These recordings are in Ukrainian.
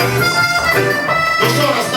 Ну що, розставати,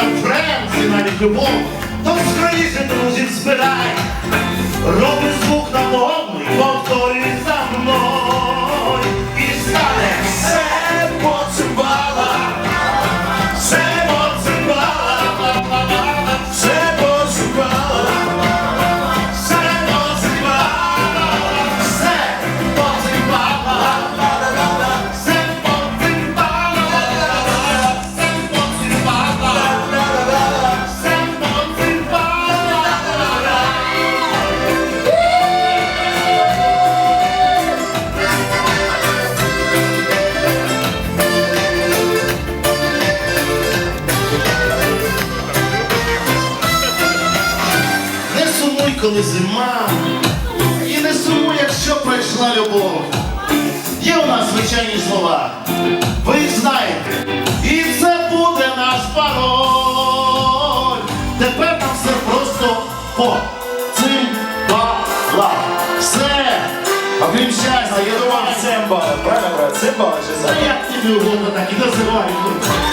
там френці, навіть любов, то скоріше друзів збирай, роби звук на повний, коли зима, і не сумуй, якщо пройшла любов. Є у нас звичайні слова, ви їх знаєте. І це буде наш пароль. Тепер нам все просто по цим бала. Все. Окрім щастя, я думаю, Цимбали, правильно, брат? Цимбали чи це як тобі угодно так і називай.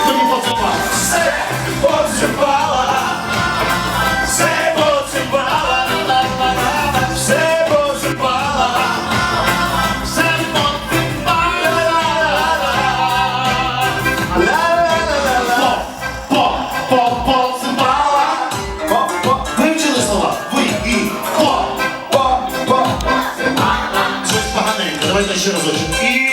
Тоді поцепай. Все поцимбала, по-по, Щось поганенько. Давайте